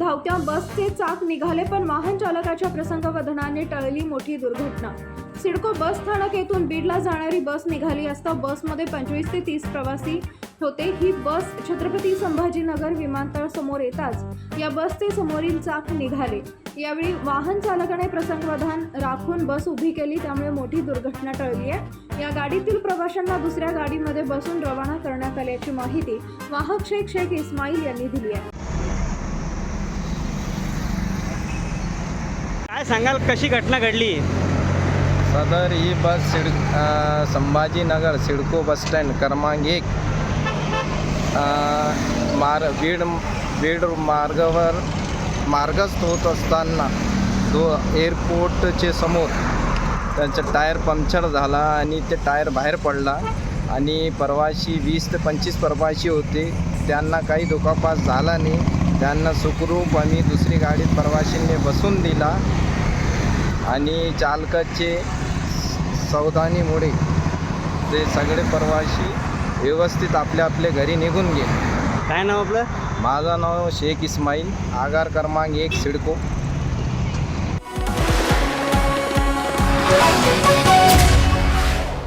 धावत्या बसचे चाक निघाले पण वाहन चालकाच्या प्रसंगवधनाने टळली मोठी दुर्घटना. सिडको बस स्थानक येथून बीडला जाणारी बस निघाली असता बसमध्ये पंचवीस ते तीस प्रवासी होते. ही बस छत्रपती संभाजीनगर विमानतळ समोर येताच या बसचे समोरील चाक निघाले. यावेळी वाहन चालकाने प्रसंगवधान राखून बस उभी केली त्यामुळे मोठी दुर्घटना टळली आहे. या गाडीतील प्रवाशांना दुसऱ्या गाडीमध्ये बसून रवाना करण्यात आल्याची माहिती वाहक शेख शेख इस्माईल यांनी दिली आहे. काय सांगाल कशी घटना घडली? सदर ही बस सिड संभाजीनगर सिडको बस स्टँड क्रमांक एक अ, मार बीड बीड मार्गावर मार्गस्थ होत असताना दो एअरपोर्टचे समोर त्यांचा टायर पंक्चर झाला आणि ते टायर बाहेर पडला आणि प्रवासी वीस ते पंचवीस प्रवासी होते. त्यांना काही दुखापास झाला नाही. त्यांना सुखरूप आम्ही दुसरी गाडीत प्रवाशींनी बसून दिला. आणि चालकाचे सावधानीमुळे ते सगळे प्रवासी व्यवस्थित आपल्या आपल्या घरी निघून गेले. काय नाव आपलं? माझं नाव शेख इस्माईल. आगार क्रमांक एक सिडको.